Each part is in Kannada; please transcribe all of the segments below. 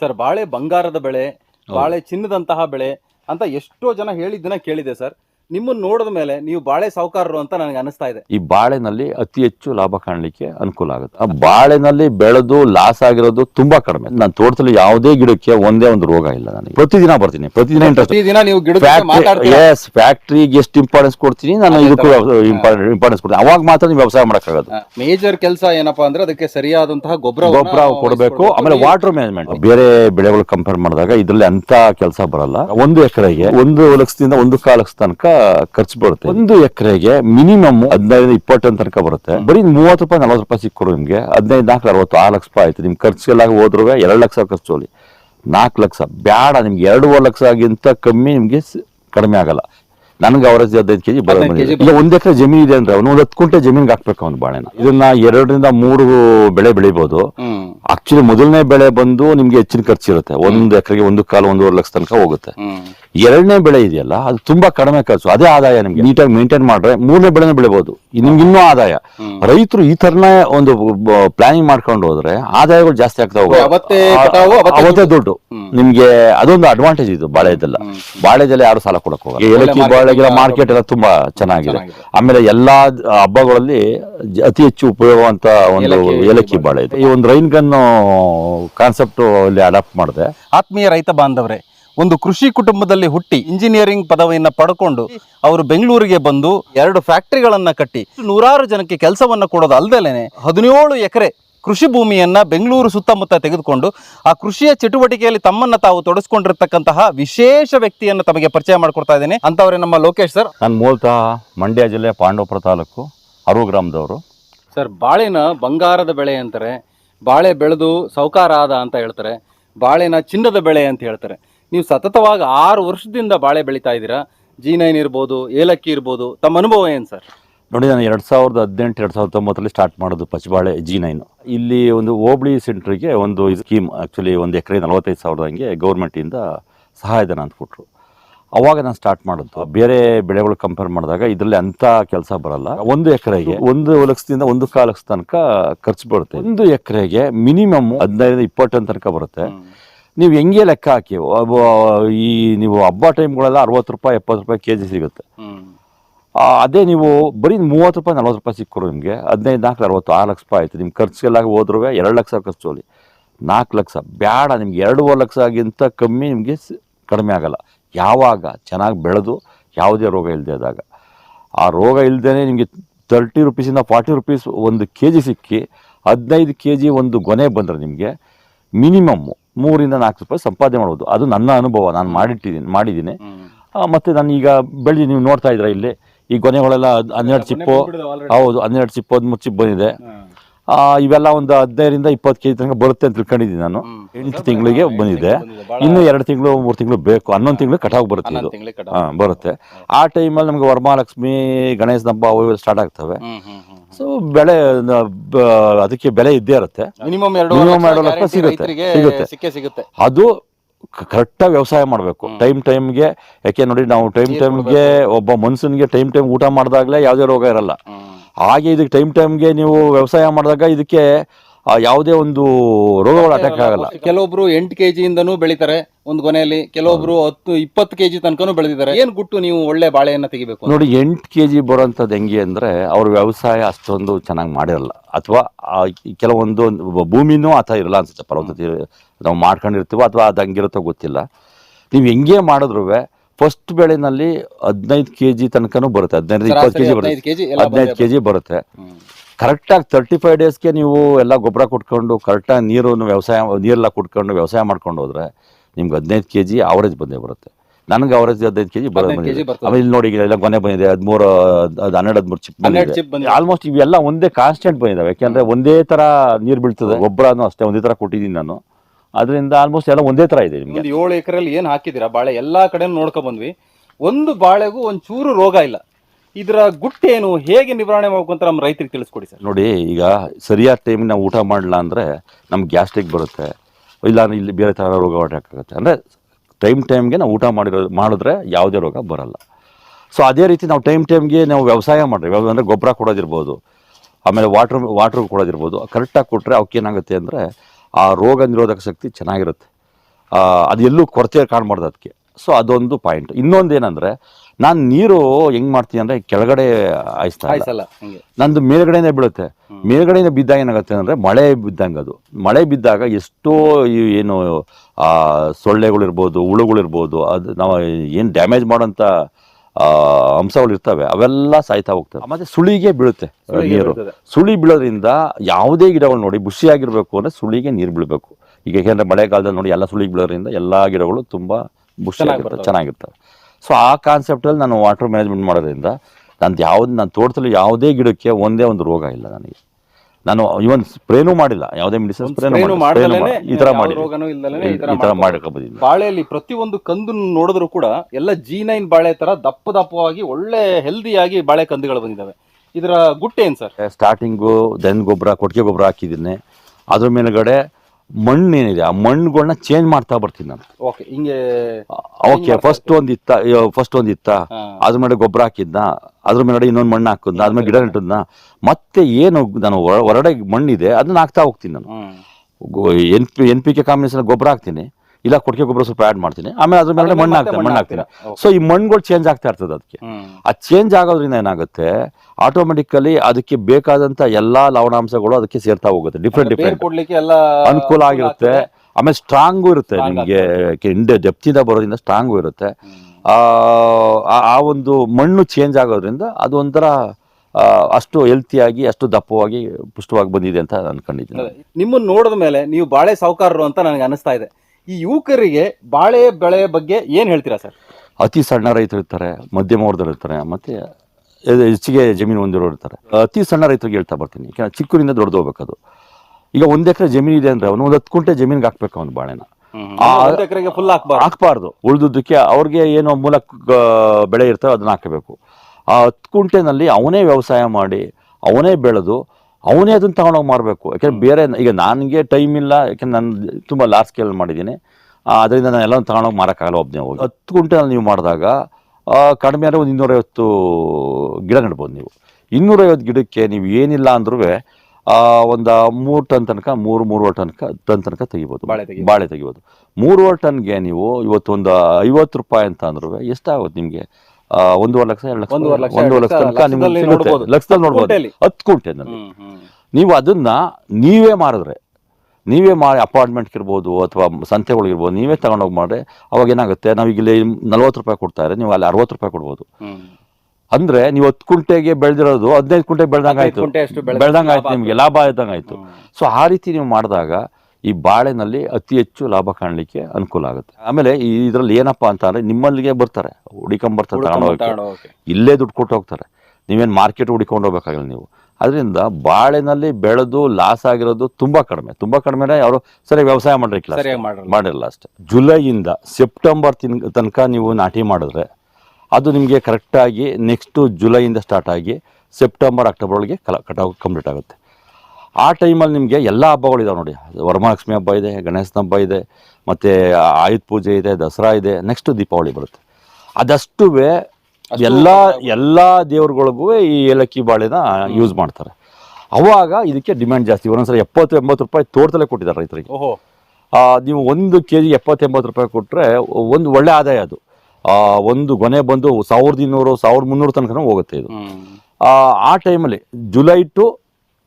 ಸರ್ ಬಾಳೆ ಬಂಗಾರದ ಬೆಳೆ ಬಾಳೆ ಚಿನ್ನದಂತಹ ಬೆಳೆ ಅಂತ ಎಷ್ಟೋ ಜನ ಹೇಳಿದ್ದನ್ನ ಕೇಳಿದೆ ಸರ್. ನಿಮ್ಮನ್ನ ನೋಡಿದ ಮೇಲೆ ನೀವು ಬಾಳೆ ಸಾಹುಕಾರರು ಅಂತ ನನಗೆ ಅನಿಸ್ತಾ ಇದೆ. ಈ ಬಾಳೆನಲ್ಲಿ ಅತಿ ಹೆಚ್ಚು ಲಾಭ ಕಾಣಲಿಕ್ಕೆ ಅನುಕೂಲ ಆಗುತ್ತೆ. ಆ ಬಾಳೆನಲ್ಲಿ ಬೆಳೆದು ಲಾಸ್ ಆಗಿರೋದು ತುಂಬಾ ಕಡಿಮೆ. ನಾನು ತೋಟದಲ್ಲಿ ಯಾವುದೇ ಗಿಡಕ್ಕೆ ಒಂದೇ ಒಂದು ರೋಗ ಇಲ್ಲ ನನಗೆ. ಪ್ರತಿದಿನ ಬರ್ತೀನಿ. ಪ್ರತಿದಿನ ಇಂಟ್ರೆಸ್ಟ್ ಪ್ರತಿದಿನ ನೀವು ಗಿಡ ಎಸ್ ಫ್ಯಾಕ್ಟ್ರಿಗೆ ಎಷ್ಟು ಇಂಪಾರ್ಟೆನ್ಸ್ ಕೊಡ್ತೀನಿ ನಾನು ಇದಕ್ಕೂ ಇಂಪಾರ್ಟೆನ್ಸ್ ಕೊಡ್ತೀನಿ. ಅವಾಗ ಮಾತ್ರ ನೀವು ವ್ಯವಸಾಯ ಮಾಡಕ್ಕಾಗೋದು. ಮೇಜರ್ ಕೆಲಸ ಏನಪ್ಪಾ ಅಂದ್ರೆ ಅದಕ್ಕೆ ಸರಿಯಾದಂತಹ ಗೊಬ್ಬರ ಗೊಬ್ಬರ ಕೊಡಬೇಕು. ಆಮೇಲೆ ವಾಟರ್ ಮ್ಯಾನೇಜ್ಮೆಂಟ್ ಬೇರೆ ಬೆಳೆಗಳು ಕಂಪೇರ್ ಮಾಡಿದಾಗ ಇದರಲ್ಲಿ ಅಂತ ಕೆಲಸ ಬರಲ್ಲ. ಒಂದು ಎಕರೆಗೆ ಒಂದು ಲಕ್ಷದಿಂದ ಒಂದು ಕಾಲಕ್ಷ ಲಕ್ಷ ತನಕ ಖರ್ಚು ಬರುತ್ತೆ. ಒಂದು ಎಕರೆಗೆ ಮಿನಿಮಮ್ ಹದಿನೈದು ಇಪ್ಪತ್ತು ತನಕ ಬರುತ್ತೆ. ಬರೀ ಮೂವತ್ತು ರೂಪಾಯಿ ನಲ್ವತ್ತು ರೂಪಾಯಿ ಸಿಕ್ಕೊಡು ನಿಮ್ಗೆ. ಹದಿನೈದು ನಾಲ್ಕು ಅರವತ್ತು ಆರು ಲಕ್ಷ ರೂಪಾಯಿ ಆಯ್ತು. ನಿಮ್ ಖರ್ಚಿಗೆಲ್ಲ ಹೋದ್ರು ಎರಡು ಲಕ್ಷ ಖರ್ಚು ಹೋಗಿ ನಾಲ್ಕು ಲಕ್ಷ. ಬೇಡ ನಿಮ್ಗೆ ಎರಡೂವರೆ ಲಕ್ಷಗಿಂತ ಕಮ್ಮಿ ನಿಮಗೆ ಕಡಿಮೆ ಆಗಲ್ಲ. ನನಗೆ ಅವರ ಹದಿನೈದು ಕೆಜಿ ಬರೋ kg ಈಗ ಒಂದ್ ಎಕರೆ ಜಮೀನು ಇದೆ ಅಂದ್ರೆ ಅವನು ಒಂದು ಹತ್ತು ಕುಂಟೆ ಜಮೀನ್ಗೆ ಹಾಕ್ಬೇಕು ಅವ್ನು ಬಾಳೆನ. ಇದನ್ನ ಎರಡರಿಂದ ಮೂರು ಬೆಳೆ ಬೆಳಿಬಹುದು ಆಕ್ಚುಲಿ ಮೊದಲನೇ ಬೆಳೆ ಬಂದು ನಿಮ್ಗೆ ಹೆಚ್ಚಿನ ಖರ್ಚಿರುತ್ತೆ ಒಂದು ಎಕರೆಗೆ ಒಂದು ಕಾಲು ಒಂದೂವರೆ ಲಕ್ಷ ತನಕ ಹೋಗುತ್ತೆ. ಎರಡನೇ ಬೆಳೆ ಇದೆಯಲ್ಲ ಅದು ತುಂಬಾ ಕಡಿಮೆ ಖರ್ಚು. ಅದೇ ಆದಾಯ ನಿಮ್ಗೆ. ನೀಟಾಗಿ ಮೇಂಟೈನ್ ಮಾಡ್ರೆ ಮೂರನೇ ಬೆಳೆನ ಬೆಳಿಬಹುದು ನಿಮ್ಗೆ ಇನ್ನೂ ಆದಾಯ. ರೈತರು ಈ ತರನೇ ಒಂದು ಪ್ಲಾನಿಂಗ್ ಮಾಡ್ಕೊಂಡು ಹೋದ್ರೆ ಆದಾಯಗಳು ಜಾಸ್ತಿ ಆಗ್ತಾ ಹೋಗುತ್ತೆ. ಅವತ್ತೇ ದುಡ್ಡು. ನಿಮ್ಗೆ ಅದೊಂದು ಅಡ್ವಾಂಟೇಜ್ ಇದು ಬಾಳೆದಲ್ಲ. ಬಾಳೆದೆಲ್ಲ ಯಾರು ಸಾಲ ಕೊಡಕ್ ಹೋಗಲ್ಲ. ಏಲಕ್ಕಿ market ಬಾಳೆಗೆಲ್ಲ ಮಾರ್ಕೆಟ್ ಎಲ್ಲ ತುಂಬಾ ಚೆನ್ನಾಗಿದೆ. ಆಮೇಲೆ ಎಲ್ಲಾ ಹಬ್ಬಗಳಲ್ಲಿ ಅತಿ ಹೆಚ್ಚು ಉಪಯೋಗವಂತ ಒಂದು ಏಲಕ್ಕಿ ಬಾಳೆ ಇದೆ. ಈ ಒಂದು ರೈನ್ ಗನ್ ಕಾನ್ಸೆಪ್ಟ್ ಅಲ್ಲಿ ಅಡಾಪ್ಟ್ ಮಾಡಿದೆ. ಆತ್ಮೀಯ ರೈತ ಬಾಂಧವರೇ ಒಂದು ಕೃಷಿ ಕುಟುಂಬದಲ್ಲಿ ಹುಟ್ಟಿ ಇಂಜಿನಿಯರಿಂಗ್ ಪದವಿಯನ್ನ ಪಡ್ಕೊಂಡು ಅವರು ಬೆಂಗಳೂರಿಗೆ ಬಂದು ಎರಡು ಫ್ಯಾಕ್ಟರಿಗಳನ್ನ ಕಟ್ಟಿ ನೂರಾರು ಜನಕ್ಕೆ ಕೆಲಸವನ್ನ ಕೊಡೋದು ಅಲ್ದಲೇನೆ ಹದಿನೇಳು ಎಕರೆ ಕೃಷಿ ಭೂಮಿಯನ್ನು ಬೆಂಗಳೂರು ಸುತ್ತಮುತ್ತ ತೆಗೆದುಕೊಂಡು ಆ ಕೃಷಿಯ ಚಟುವಟಿಕೆಯಲ್ಲಿ ತಮ್ಮನ್ನ ತಾವು ತೊಡಸ್ಕೊಂಡಿರ್ತಕ್ಕಂತಹ ವಿಶೇಷ ವ್ಯಕ್ತಿಯನ್ನು ತಮಗೆ ಪರಿಚಯ ಮಾಡಿಕೊಡ್ತಾ ಇದ್ದೀನಿ. ಅಂತವರೇ ನಮ್ಮ ಲೋಕೇಶ್ ಸರ್. ನಾನು ಮೂಲತಃ ಮಂಡ್ಯ ಜಿಲ್ಲೆ ಪಾಂಡವಪುರ ತಾಲೂಕು ಅರು ಗ್ರಾಮದವರು. ಸರ್ ಬಾಳೆನ ಬಂಗಾರದ ಬೆಳೆ ಅಂತಾರೆ. ಬಾಳೆ ಬೆಳೆದು ಸೌಕಾರ ಆದ ಅಂತ ಹೇಳ್ತಾರೆ. ಬಾಳೆನ ಚಿನ್ನದ ಬೆಳೆ ಅಂತ ಹೇಳ್ತಾರೆ. ನೀವು ಸತತವಾಗಿ ಆರು ವರ್ಷದಿಂದ ಬಾಳೆ ಬೆಳೀತಾ ಇದ್ದೀರಾ. ಜಿ ನೈನ್ ಇರ್ಬೋದು ಏಲಕ್ಕಿ ಇರ್ಬೋದು. ತಮ್ಮ ಅನುಭವ ಏನು ಸರ್? ನೋಡಿ, ನಾನು ಎರಡು ಸಾವಿರದ ಹದಿನೆಂಟು, ಎರಡು ಸಾವಿರದ ತೊಂಬತ್ತರಲ್ಲಿ ಸ್ಟಾರ್ಟ್ ಮಾಡೋದು ಪಚ್ಚಬಾಳೆ ಜಿ ನೈನ್ ಇಲ್ಲಿ ಒಂದು ಹೋಬಳಿ ಸೆಂಟ್ರಿಗೆ ಒಂದು ಸ್ಕೀಮ್ ಆ್ಯಕ್ಚುಲಿ ಒಂದು ಎಕರೆ ನಲವತ್ತೈದು ಸಾವಿರದ ಹಂಗೆ ಗೌರ್ಮೆಂಟಿಂದ ಸಹಾಯಧನ ಅಂತ ಕೊಟ್ಟರು ಅವಾಗ ನಾನು ಸ್ಟಾರ್ಟ್ ಮಾಡೋದು ಬೇರೆ ಬೆಳೆಗಳು ಕಂಪೇರ್ ಮಾಡಿದಾಗ ಇದರಲ್ಲಿ ಅಂಥ ಕೆಲಸ ಬರಲ್ಲ. ಒಂದು ಎಕರೆಗೆ ಒಂದು ಲಕ್ಷದಿಂದ ಒಂದು ಕಾಲು ಲಕ್ಷ ತನಕ ಖರ್ಚು ಬರುತ್ತೆ. ಒಂದು ಎಕರೆಗೆ ಮಿನಿಮಮ್ ಹದಿನೈದು ಇಪ್ಪತ್ತು ತನಕ ಬರುತ್ತೆ. ನೀವು ಹೆಂಗೆ ಲೆಕ್ಕ ಹಾಕಿ ಈ, ನೀವು ಹಬ್ಬ ಟೈಮ್ಗಳೆಲ್ಲ ಅರವತ್ತು ರೂಪಾಯಿ, ಎಪ್ಪತ್ತು ರೂಪಾಯಿ ಕೆ ಜಿ ಸಿಗುತ್ತೆ ಅದೇ ನೀವು ಬರೀ ಮೂವತ್ತು ರೂಪಾಯಿ ನಲ್ವತ್ತು ರೂಪಾಯಿ ಸಿಕ್ಕರು ನಿಮಗೆ. ಹದಿನೈದು ನಾಲ್ಕು ಅರವತ್ತು ಆರು ಲಕ್ಷ ರೂಪಾಯಿ ಆಯಿತು. ನಿಮ್ಮ ಖರ್ಚಿಗೆಲ್ಲ ಹೋದ್ರೂ ಎರಡು ಲಕ್ಷ ಖರ್ಚು ಅಲ್ಲಿ. ನಾಲ್ಕು ಲಕ್ಷ. ಬೇಡ ನಿಮ್ಗೆ ಎರಡೂವರೆ ಲಕ್ಷಗಿಂತ ಕಮ್ಮಿ ನಿಮಗೆ ಕಡಿಮೆ ಆಗಲ್ಲ. ಯಾವಾಗ? ಚೆನ್ನಾಗಿ ಬೆಳೆದು ಯಾವುದೇ ರೋಗ ಇಲ್ಲದೆ ಆದಾಗ ಆ ರೋಗ ಇಲ್ಲದೇ ನಿಮಗೆ ತರ್ಟಿ ರುಪೀಸಿಂದ ಫಾರ್ಟಿ ರುಪೀಸ್ ಒಂದು ಕೆ ಜಿ ಸಿಕ್ಕಿ ಹದಿನೈದು ಕೆ ಜಿ ಒಂದು ಗೊನೆ ಬಂದರೆ ನಿಮಗೆ ಮಿನಿಮಮ್ಮು ಮೂರಿಂದ ನಾಲ್ಕು ರೂಪಾಯಿ ಸಂಪಾದನೆ ಮಾಡ್ಬೋದು. ಅದು ನನ್ನ ಅನುಭವ. ನಾನು ಮಾಡಿಟ್ಟಿದ್ದೀನಿ ಮಾಡಿದ್ದೀನಿ. ಮತ್ತು ಮತ್ತೆ ನಾನು ಈಗ ಬೆಳೆದು ನೀವು ನೋಡ್ತಾ ಇದ್ದೀರಾ ಇಲ್ಲಿ. ಈ ಗೊನೆಗಳೆಲ್ಲ ಹನ್ನೆರಡು ಚಿಪ್ಪು. ಹೌದು ಹನ್ನೆರಡು ಚಿಪ್ಪು ಹದಿಮೂರು ಚಿಪ್ಪು ಬಂದಿದೆ. ಆ, ಇವೆಲ್ಲ ಒಂದು ಹದಿನೈದರಿಂದ ಇಪ್ಪತ್ತು ಕೆಜಿ ತನಕ ಬರುತ್ತೆ ಅಂತ ತಿಳ್ಕೊಂಡಿದ್ದೀನಿ ನಾನು. ಎಂಟು ತಿಂಗಳಿಗೆ ಬಂದಿದೆ. ಇನ್ನು ಎರಡು ತಿಂಗಳು ಮೂರು ತಿಂಗಳು ಬೇಕು. ಹನ್ನೊಂದು ತಿಂಗಳು ಕಟಾವು ಬರುತ್ತೆ ಇದು. ಹಾ, ಬರುತ್ತೆ. ಆ ಟೈಮಲ್ಲಿ ನಮಗೆ ವರಮಹಾಲಕ್ಷ್ಮಿ ಗಣೇಶ ಹಬ್ಬ ಅವು ಇವು ಸ್ಟಾರ್ಟ್ ಆಗ್ತವೆ. ಸೊ ಬೆಳೆ ಅದಕ್ಕೆ ಬೆಲೆ ಇದ್ದೇ ಇರುತ್ತೆ. ಮಿನಿಮಮ್ ಎರಡು ಲಕ್ಷ ಸಿಗುತ್ತೆ. ಸಿಗುತ್ತೆ. ಅದು ಕರೆಕ್ಟಾಗಿ ವ್ಯವಸಾಯ ಮಾಡಬೇಕು. ಟೈಮ್ ಟೈಮ್ಗೆ ಯಾಕೆ ನೋಡಿ ನಾವು ಟೈಮ್ ಟೈಮ್ಗೆ ಒಬ್ಬ ಮನುಷ್ಯನಿಗೆ ಟೈಮ್ ಟೈಮ್ ಊಟ ಮಾಡಿದಾಗಲೇ ಯಾವುದೇ ರೋಗ ಇರಲ್ಲ. ಹಾಗೆ ಇದಕ್ಕೆ ಟೈಮ್ ಟೈಮ್ಗೆ ನೀವು ವ್ಯವಸಾಯ ಮಾಡಿದಾಗ ಇದಕ್ಕೆ ಆ, ಯಾವುದೇ ಒಂದು ರೋಗಗಳು ಅಟ್ಯಾಕ್ ಆಗಲ್ಲ. ಕೆಲವೊಬ್ರು ಎಂಟು ಕೆಜಿ ಇಂದನೂ ಬೆಳಿತಾರೆ ಒಂದು ಕೊನೆಯಲ್ಲಿ ಕೆಲವೊಬ್ರು ಹತ್ತು ಇಪ್ಪತ್ತು ಕೆಜಿ ತನಕನೂ ಬೆಳೆದಿದ್ದಾರೆ. ಏನ್ ಗುಟ್ಟು ನೀವು ಒಳ್ಳೆ ಬಾಳೆಯನ್ನ ತೆಗಿಬೇಕು ನೋಡಿ ಎಂಟು ಕೆ ಜಿ ಬರೋಂಥದ್ದು ಹೆಂಗೆ ಅಂದರೆ ಅವ್ರ ವ್ಯವಸಾಯ ಅಷ್ಟೊಂದು ಚೆನ್ನಾಗಿ ಮಾಡಿರಲ್ಲ. ಅಥವಾ ಕೆಲವೊಂದು ಭೂಮಿನೂ ಆ ಥರ ಇರಲ್ಲ ಅನ್ಸುತ್ತೆ. ಪರ್ವತ ನಾವು ಮಾಡ್ಕೊಂಡಿರ್ತೀವೋ ಅಥವಾ ಅದು ಹಂಗಿರುತ್ತೋ ಗೊತ್ತಿಲ್ಲ. ನೀವು ಹೆಂಗೆ ಮಾಡಿದ್ರು ಫಸ್ಟ್ ಬೆಳೆನಲ್ಲಿ ಹದಿನೈದು ಕೆ ಜಿ ತನಕನೂ ಬರುತ್ತೆ ಹದಿನೈದು ಇಪ್ಪತ್ತು ಕೆ ಜಿ ಬರುತ್ತೆ. ಹದಿನೈದು ಕೆ ಜಿ ಬರುತ್ತೆ. ಕರೆಕ್ಟ್ ಕರೆಕ್ಟಾಗಿ ತರ್ಟಿ ಫೈವ್ ಡೇಸ್ಗೆ ನೀವು ಎಲ್ಲ ಗೊಬ್ಬರ ಕೊಟ್ಕೊಂಡು ಕರೆಕ್ಟಾಗಿ ನೀರನ್ನು ವ್ಯವಸಾಯ ನೀರೆಲ್ಲ ಕುಟ್ಕೊಂಡು ವ್ಯವಸಾಯ ಮಾಡ್ಕೊಂಡು ಹೋದ್ರೆ ನಿಮ್ಗೆ ಹದಿನೈದು ಕೆ ಜಿ ಅವರೇಜ್ ಬಂದೇ ಬರುತ್ತೆ. ನನಗೆ ಅವರೇಜ್ ಹದಿನೈದು ಕೆ ಜಿ ಬರೋದು ಬಂದಿದೆ. ಆಮೇಲೆ ಇಲ್ಲಿ ನೋಡಿ ಎಲ್ಲ ಕೊನೆ ಬಂದಿದೆ ಹದಿಮೂರು ಹನ್ನೆರಡು ಹದಿಮೂರು ಚಿಪ್ ಬಂದಿದೆ. ಆಲ್ಮೋಸ್ಟ್ ಇವೆಲ್ಲ ಒಂದೇ ಕಾನ್ಸ್ಟೆಂಟ್ ಬಂದಿದ್ದಾವೆ ಯಾಕೆಂದ್ರೆ ಒಂದೇ ತರ ನೀರು ಬೀಳ್ತದೆ ಗೊಬ್ಬರನೂ ಅಷ್ಟೇ ಒಂದೇ ತರ ಕೊಟ್ಟಿದ್ದೀನಿ ನಾನು. ಅದರಿಂದ ಆಲ್ಮೋಸ್ಟ್ ಎಲ್ಲ ಒಂದೇ ತರ ಇದೆ ನಿಮಗೆ. ಒಂದು ಏಳು ಎಕರೆಯಲ್ಲಿ ಏನು ಹಾಕಿದಿರಾ ಬಾಳೆ ಎಲ್ಲಾ ಕಡೆ ನೋಡ್ಕೊ ಬಂದ್ವಿ. ಒಂದು ಬಾಳೆಗೂ ಒಂದು ಚೂರು ರೋಗ ಇಲ್ಲ. ಇದರ ಗುಟ್ಟೇನು ಹೇಗೆ ನಿವಾರಣೆ ಮಾಡ್ಬೇಕು ಅಂತ ನಮ್ಮ ರೈತರಿಗೆ ತಿಳಿಸ್ಕೊಡಿ ಸರ್. ನೋಡಿ ಈಗ ಸರಿಯಾದ ಟೈಮಿಗೆ ನಾವು ಊಟ ಮಾಡಲ್ಲ ಅಂದರೆ ನಮ್ಗೆ ಗ್ಯಾಸ್ಟ್ರಿಕ್ ಬರುತ್ತೆ. ಇಲ್ಲ ಇಲ್ಲಿ ಬೇರೆ ಥರ ರೋಗ ಆಗುತ್ತೆ ಅಂದರೆ ಟೈಮ್ ಟೈಮ್ಗೆ ನಾವು ಊಟ ಮಾಡಿರೋ ಮಾಡಿದ್ರೆ ಯಾವುದೇ ರೋಗ ಬರಲ್ಲ. ಸೊ ಅದೇ ರೀತಿ ನಾವು ಟೈಮ್ ಟೈಮ್ಗೆ ನಾವು ವ್ಯವಸಾಯ ಮಾಡಿರಿ ಅಂದರೆ ಗೊಬ್ಬರ ಕೊಡೋದಿರ್ಬೋದು. ಆಮೇಲೆ ವಾಟ್ರ್ ವಾಟ್ರ್ ಕೊಡೋದಿರ್ಬೋದು. ಕರೆಕ್ಟಾಗಿ ಕೊಟ್ಟರೆ ಅವಕ್ಕೇನಾಗುತ್ತೆ ಅಂದರೆ ಆ ರೋಗ ನಿರೋಧಕ ಶಕ್ತಿ ಚೆನ್ನಾಗಿರುತ್ತೆ. ಆ, ಅದು ಎಲ್ಲೂ ಕೊರತೆ ಕಾಣಬಾರ್ದು ಅದಕ್ಕೆ. ಸೊ ಅದೊಂದು ಪಾಯಿಂಟ್ ಇನ್ನೊಂದು ಏನಂದ್ರೆ ನಾನು ನೀರು ಹೆಂಗ್ ಮಾಡ್ತೀನಿ ಅಂದ್ರೆ ಕೆಳಗಡೆ ಹಾಯಿಸ್ತಾ ಇಲ್ಲ. ನಂದು ಮೇಲ್ಗಡೆನೇ ಬೀಳುತ್ತೆ. ಮೇಲ್ಗಡೆಯಿಂದ ಬಿದ್ದಾಗ ಏನಾಗುತ್ತೆ ಅಂದ್ರೆ ಮಳೆ ಬಿದ್ದಂಗೆ ಅದು. ಮಳೆ ಬಿದ್ದಾಗ ಎಷ್ಟೋ ಏನು ಆ ಸೊಳ್ಳೆಗಳಿರ್ಬೋದು ಹುಳುಗಳಿರ್ಬೋದು ಅದು ನಾವು ಏನು ಡ್ಯಾಮೇಜ್ ಮಾಡೋಂಥ ಆ, ಅಂಶಗಳು ಇರ್ತವೆ. ಅವೆಲ್ಲ ಸಾಯ್ತಾ ಹೋಗ್ತವೆ. ಮತ್ತೆ ಸುಳಿಗೆ ಬೀಳುತ್ತೆ ನೀರು. ಸುಳಿ ಬೀಳೋದ್ರಿಂದ ಯಾವುದೇ ಗಿಡಗಳು ನೋಡಿ ಬುಷಿಯಾಗಿರ್ಬೇಕು ಅಂದ್ರೆ ಸುಳಿಗೆ ನೀರು ಬೀಳಬೇಕು. ಈಗ ಯಾಕೆಂದ್ರೆ ಮಳೆಗಾಲದಲ್ಲಿ ನೋಡಿ ಎಲ್ಲ ಸುಳಿಗೆ ಬೀಳೋದ್ರಿಂದ ಎಲ್ಲಾ ಗಿಡಗಳು ತುಂಬಾ ಬುಷಿಯಾಗಿರ್ತವೆ ಬರ್ತವೆ. ಚೆನ್ನಾಗಿರ್ತವೆ. ಸೊ ಆ ಕಾನ್ಸೆಪ್ಟಲ್ಲಿ ನಾನು ವಾಟರ್ ಮ್ಯಾನೇಜ್ಮೆಂಟ್ ಮಾಡೋದ್ರಿಂದ ನಂದು ಯಾವ್ದು ನನ್ನ ತೋಟದಲ್ಲಿ ಯಾವುದೇ ಗಿಡಕ್ಕೆ ಒಂದೇ ಒಂದು ರೋಗ ಇಲ್ಲ ನನಗೆ. ನಾನು ಇವನ್ ಸ್ಪ್ರೇನೂ ಮಾಡಿಲ್ಲ ಯಾವುದೇ ಮೆಡಿಸಿನ್ ಸ್ಪ್ರೇನು ಮಾಡಿಲ್ಲ. ಈ ತರ ಮಾಡಿ ಈ ತರ ಮಾಡ್ಕೊಬೋದಿಲ್ಲ ಬಾಳೆಯಲ್ಲಿ ಪ್ರತಿಯೊಂದು ಕಂದು ನೋಡಿದ್ರು ಕೂಡ ಎಲ್ಲ ಜಿ ನೈನ್ ಬಾಳೆ ತರ ದಪ್ಪ ದಪ್ಪವಾಗಿ ಒಳ್ಳೆ ಹೆಲ್ದಿಯಾಗಿ ಬಾಳೆ ಕಂದುಗಳು ಬಂದಿದ್ದಾವೆ. ಇದರ ಗುಟ್ಟೆ ಏನ್ ಸರ್ ಸ್ಟಾರ್ಟಿಂಗು ದೆನ್ ಗೊಬ್ಬರ ಕೊಟ್ಟಿಗೆ ಗೊಬ್ಬರ ಹಾಕಿದ್ದೀನಿ. ಅದ್ರ ಮೇಲ್ಗಡೆ ಮಣ್ಣು ಏನಿದೆ ಆ ಮಣ್ಣುಗಳನ್ನ ಚೇಂಜ್ ಮಾಡ್ತಾ ಬರ್ತೀನಿ ನಾನು. ಓಕೆ ಹಿಂಗೆ ಓಕೆ ಫಸ್ಟ್ ಒಂದ್ ಇತ್ತ ಫಸ್ಟ್ ಒಂದ್ ಇತ್ತ ಅದ್ರ ಮೇಲೆ ಗೊಬ್ಬರ ಹಾಕಿದ್ನ ಅದ್ರ ಮೇಲೆ ಇನ್ನೊಂದು ಮಣ್ಣು ಹಾಕಿದ್ನ ಅದ್ರ ಮೇಲೆ ಗಿಡ ನೆಟ್ಟದ್ನ ಮತ್ತೆ ಏನು ನಾನು ಹೊರಡೆ ಮಣ್ಣಿದೆ ಅದನ್ನ ಹಾಕ್ತಾ ಹೋಗ್ತೀನಿ ನಾನು. N P N P K combination ಗೊಬ್ಬರ ಹಾಕ್ತೀನಿ. ಇಲ್ಲ ಕೊಟ್ಟಿಗೆ ಗೊಬ್ಬರ ಸ್ವಲ್ಪ ಆ್ಯಡ್ ಮಾಡ್ತೀನಿ. ಆಮೇಲೆ ಅದ್ರ ಮೇಲೆ ಮಣ್ಣು ಹಾಕ್ತೀನಿ ಮಣ್ಣು ಹಾಕ್ತೀನಿ ಸೊ ಈ ಮಣ್ಣುಗಳು ಚೇಂಜ್ ಆಗ್ತಾ ಇರ್ತದೆ ಅದಕ್ಕೆ. ಆ ಚೇಂಜ್ ಆಗೋದ್ರಿಂದ ಏನಾಗುತ್ತೆ ಆಟೋಮೆಟಿಕಲಿ ಅದಕ್ಕೆ ಬೇಕಾದಂತ ಎಲ್ಲಾ ಲವಣಾಂಶಗಳು ಅದಕ್ಕೆ ಸೇರ್ತಾ ಹೋಗುತ್ತೆ. ಡಿಫ್ರೆಂಟ್ ಡಿಫ್ರೆಂಟ್ ಕೊಡ್ಲಿಕ್ಕೆ ಎಲ್ಲ ಅನುಕೂಲ ಆಗಿರುತ್ತೆ. ಆಮೇಲೆ ಸ್ಟ್ರಾಂಗು ಇರುತ್ತೆ ನಿಮಗೆ ಇಂಡೆ ಜಪ್ತಿಯಿಂದ ಬರೋದ್ರಿಂದ ಸ್ಟ್ರಾಂಗು ಇರುತ್ತೆ. ಆ ಒಂದು ಮಣ್ಣು ಚೇಂಜ್ ಆಗೋದ್ರಿಂದ ಅದು ಒಂಥರ ಅಷ್ಟು ಹೆಲ್ತಿಯಾಗಿ ಅಷ್ಟು ದಪ್ಪವಾಗಿ ಪುಷ್ಟವಾಗಿ ಬಂದಿದೆ ಅಂತ ಅನ್ಕೊಂಡಿದ್ದೀನಿ. ನಿಮ್ಮನ್ನು ನಿಮ್ಮನ್ನ ನೋಡಿದ ಮೇಲೆ ನೀವು ಬಾಳೆ ಸಾಹುಕಾರರು ಅಂತ ನನಗೆ ಅನಿಸ್ತಾ ಇದೆ. ಈ ಯುವಕರಿಗೆ ಬಾಳೆ ಬೆಳೆ ಬಗ್ಗೆ ಏನು ಹೇಳ್ತೀರಾ ಸರ್? ಅತಿ ಸಣ್ಣ ರೈತರು ಇರ್ತಾರೆ ಮಧ್ಯಮ ವರ್ಗದವ್ರು ಇರ್ತಾರೆ ಮತ್ತೆ ಹೆಚ್ಚಿಗೆ ಜಮೀನು ಹೊಂದಿರೋರು ಇರ್ತಾರೆ. ಅತಿ ಸಣ್ಣ ರೈತರಿಗೆ ಹೇಳ್ತಾ ಬರ್ತೀನಿ. ಯಾಕಂದ್ರೆ ಚಿಕ್ಕರಿಂದ ದೊಡ್ಡದು ಹೋಗ್ಬೇಕದು ಅದು. ಈಗ ಒಂದು ಎಕರೆ ಜಮೀನು ಇದೆ ಅಂದ್ರೆ ಅವನು ಒಂದು ಹತ್ತು ಕುಂಟೆ ಜಮೀನಿಗೆ ಹಾಕ್ಬೇಕು ಅವ್ನು ಬಾಳೆನ. ಎಕರೆಗೆ ಫುಲ್ ಹಾಕ್ಬಾರ್ದು. ಹಾಕ್ಬಾರ್ದು. ಉಳಿದುದಕ್ಕೆ ಅವ್ರಿಗೆ ಏನೋ ಮೂಲ ಬೆಳೆ ಇರ್ತವೆ ಅದನ್ನ ಹಾಕಬೇಕು. ಆ ಹತ್ತು ಕುಂಟೆನಲ್ಲಿ ಅವನೇ ವ್ಯವಸಾಯ ಮಾಡಿ ಅವನೇ ಬೆಳೆದು ಅವನೇ ಅದನ್ನ ತಗೊಂಡೋಗಿ ಮಾಡಬೇಕು ಯಾಕೆಂದ್ರೆ ಬೇರೆ ಈಗ ನನಗೆ ಟೈಮ್ ಇಲ್ಲ ಯಾಕೆಂದ್ರೆ ನಾನು ತುಂಬ ಲಾರ್ಜ್ ಸ್ಕೇಲ್ ಮಾಡಿದ್ದೀನಿ. ಅದರಿಂದ ನಾನು ಎಲ್ಲ ತಗೊಂಡೋಗಿ ಮಾರೋಕ್ಕಾಗಲ್ಲ ಒಬ್ಬನೇ ಹೋಗಿ. ಹತ್ತು ಕುಂಟೆನಲ್ಲಿ ನೀವು ಮಾಡಿದಾಗ ಕಡಿಮೆ ಅಂದರೆ ಒಂದು ಇನ್ನೂರೈವತ್ತು ಗಿಡ ನೆಡ್ಬೋದು ನೀವು. ಇನ್ನೂರೈವತ್ತು ಗಿಡಕ್ಕೆ ನೀವು ಏನಿಲ್ಲ ಅಂದ್ರೂ ಒಂದು ಮೂರು ಟನ್ ತನಕ ಮೂರು ಮೂರುವರೆ ತನಕ ಟನ್ ತನಕ ತೆಗಿಬೋದು. ಬಾಳೆ. ಬಾಳೆ ತೆಗಿಬೋದು. ಮೂರುವರೆ ಟನ್ಗೆ ನೀವು ಇವತ್ತೊಂದು ಐವತ್ತು ರೂಪಾಯಿ ಅಂತ ಅಂದ್ರೂ ಎಷ್ಟಾಗುತ್ತೆ ನಿಮಗೆ? ಒಂದೂವರೆ ಲಕ್ಷ ಎರಡು ಲಕ್ಷ ಒಂದೂವರೆ ಲಕ್ಷ, ಒಂದೂವರೆ ಎರಡು ಲಕ್ಷ ಲಕ್ಷ, ತನಕ ನಿಮ್ಗೆ ಲಕ್ಷದಲ್ಲಿ ಸಿಗುತ್ತೆ. ನೋಡ್ಬೋದು. ಲಕ್ಷದಲ್ಲಿ ಹತ್ತು ನೋಡ್ಬೋದು ಕುಂಟೆಲಿ. ಹತ್ತು ಕುಂಟೆನಲ್ಲಿ. ನೀವು ಅದನ್ನ ನೀವೇ ಮಾರಿದ್ರೆ ನೀವೇ ಮಾಡಿ ಅಪಾರ್ಟ್ಮೆಂಟ್ ಇರ್ಬೋದು ಅಥವಾ ಸಂತೆಗಳಿಗಿರ್ಬೋದು ನೀವೇ ತಗೊಂಡೋಗಿ ಮಾಡ್ರೆ ಅವಾಗ ಏನಾಗುತ್ತೆ? ನಾವೀಗ ಇಲ್ಲಿ ನಲ್ವತ್ತು ರೂಪಾಯಿ ಕೊಡ್ತಾ ಇದ್ರೆ ನೀವು ಅಲ್ಲಿ ಅರವತ್ತು ರೂಪಾಯಿ ಕೊಡ್ಬೋದು. ಅಂದ್ರೆ ನೀವು ಹತ್ತು ಕುಂಟೆಗೆ ಬೆಳೆದಿರೋದು ಹದಿನೈದು ಕುಂಟೆ ಬೆಳೆದಂಗಾಯ್ತು ಆಯ್ತು. ಹದಿನೈದು ಕುಂಟೆ ಅಷ್ಟು ಬೆಳೆದ್ರೆ ಬೆಳ್ದಂಗೆ ಆಯ್ತು ನಿಮಗೆ ಲಾಭ ಆಯ್ದಂಗೆ ಆಯ್ತು. ಸೊ ಆ ರೀತಿ ನೀವು ಮಾಡಿದಾಗ ಈ ಬಾಳೆನಲ್ಲಿ ಅತಿ ಹೆಚ್ಚು ಲಾಭ ಕಾಣಲಿಕ್ಕೆ ಅನುಕೂಲ ಆಗುತ್ತೆ. ಆಮೇಲೆ ಈ ಇದರಲ್ಲಿ ಏನಪ್ಪಾ ಅಂತ ಅಂದ್ರೆ ನಿಮ್ಮಲ್ಲಿಗೆ ಬರ್ತಾರೆ ಹುಡಿಕೊಂಬರ್ತಾರೆ ಹುಡ್ಕೊಂಡ್ ತಗೊಂಡು ತಗೊಂಡು ಇಲ್ಲೇ ದುಡ್ಡು ಕೊಟ್ಟು ಹೋಗ್ತಾರೆ. ನೀವೇನು ಮಾರ್ಕೆಟ್ ಹುಡ್ಕೊಂಡು ಹೋಗ್ಬೇಕಾಗಿಲ್ಲ ನೀವು. ಅದರಿಂದ ಬಾಳೆನಲ್ಲಿ ಬೆಳೆದು ಲಾಸ್ ಆಗಿರೋದು ತುಂಬಾ ಕಡಿಮೆ. ತುಂಬಾ ಕಡಿಮೆ ಅವರು ಸರಿ ವ್ಯವಸಾಯ ಮಾಡಿರಲಿಲ್ಲ. ಮಾಡಿರಲ್ಲ ಅಷ್ಟೇ. ಜುಲೈಯಿಂದ ಸೆಪ್ಟೆಂಬರ್ ತಿನ್ ತನಕ ನೀವು ನಾಟಿ ಮಾಡಿದ್ರೆ ಅದು ನಿಮಗೆ ಕರೆಕ್ಟಾಗಿ ನೆಕ್ಸ್ಟು ಜುಲೈಯಿಂದ ಸ್ಟಾರ್ಟ್ ಆಗಿ ಸೆಪ್ಟೆಂಬರ್ ಅಕ್ಟೋಬರ್ ಒಳಗೆ ಕಲ ಕಟಾವು ಕಂಪ್ಲೀಟ್ ಆಗುತ್ತೆ. ಆ ಟೈಮಲ್ಲಿ ನಿಮಗೆ ಎಲ್ಲ ಹಬ್ಬಗಳಿದಾವೆ ನೋಡಿ. ವರಮಹಾಲಕ್ಷ್ಮಿ ಹಬ್ಬ ಇದೆ ಗಣೇಶನ ಹಬ್ಬ ಇದೆ ಮತ್ತು ಆಯುಧ ಪೂಜೆ ಇದೆ ದಸರಾ ಇದೆ ನೆಕ್ಸ್ಟ್ ದೀಪಾವಳಿ ಬರುತ್ತೆ. ಅದಷ್ಟು ಎಲ್ಲ ಎಲ್ಲ ದೇವ್ರುಗಳಿಗೂ ಈ ಏಲಕ್ಕಿ ಬಾಳೆನ ಯೂಸ್ ಮಾಡ್ತಾರೆ. ಅವಾಗ ಇದಕ್ಕೆ ಡಿಮ್ಯಾಂಡ್ ಜಾಸ್ತಿ. ಒಂದೊಂದ್ಸಲ ಎಪ್ಪತ್ತು ಎಂಬತ್ತು ರೂಪಾಯಿ ತೋಟದಲ್ಲೇ ಕೊಟ್ಟಿದ್ದಾರೆ ರೈತರಿಗೆ. ನೀವು ಒಂದು ಕೆ ಜಿ ಎಪ್ಪತ್ತು ಎಂಬತ್ತು ರೂಪಾಯಿ ಕೊಟ್ಟರೆ ಒಂದು ಒಳ್ಳೆ ಆದಾಯ ಅದು. ಆ, ಒಂದು ಗೊನೆ ಬಂದು ಸಾವಿರದ ಇನ್ನೂರು ಸಾವಿರದ ಮುನ್ನೂರು ತನಕ ಹೋಗುತ್ತೆ ಇದು. ಆ, ಆ ಟೈಮಲ್ಲಿ July to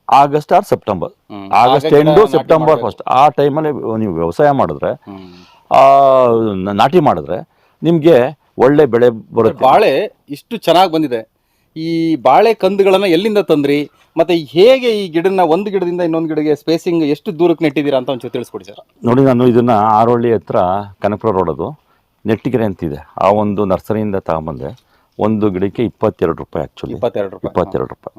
August or September. August end September. First ಆ ಟೈಮಲ್ಲಿ ನೀವು ವ್ಯವಸಾಯ ಮಾಡಿದ್ರೆ ಆ, ನಾಟಿ ಮಾಡಿದ್ರೆ ನಿಮಗೆ ಒಳ್ಳೆ ಬೆಳೆ ಬರುತ್ತೆ. ಬಾಳೆ ಇಷ್ಟು ಚೆನ್ನಾಗಿ ಬಂದಿದೆ. ಈ ಬಾಳೆ ಕಂದುಗಳನ್ನು ಎಲ್ಲಿಂದ ತಂದ್ರಿ? ಮತ್ತೆ ಹೇಗೆ ಈ ಗಿಡನ ಒಂದು ಗಿಡದಿಂದ ಇನ್ನೊಂದು ಗಿಡಗೆ ಸ್ಪೇಸಿಂಗ್ ಎಷ್ಟು ದೂರಕ್ಕೆ ನೆಟ್ಟಿದ್ದೀರಾ ಅಂತ ಒಂಚೂರು ತಿಳಿಸ್ಕೊಡಿ ಸರ್. ನೋಡಿ ನಾನು ಇದನ್ನ ಆರೋಳ್ಳಿ ಹತ್ರ ಕನಕಪುರ ರೋಡ್ ಅದು. ನೆಟ್ಟಿಗೆರೆ ಅಂತಿದೆ. ಆ ಒಂದು ನರ್ಸರಿಯಿಂದ ತಗೊಂಬಂದೆ. ಒಂದು ಗಿಡಕ್ಕೆ ಇಪ್ಪತ್ತೆರಡು ರೂಪಾಯಿ ಆ್ಯಕ್ಚುಲಿ ಇಪ್ಪತ್ತೆರಡು ರೂಪಾಯಿ. ಇಪ್ಪತ್ತೆರಡು ರೂಪಾಯಿ.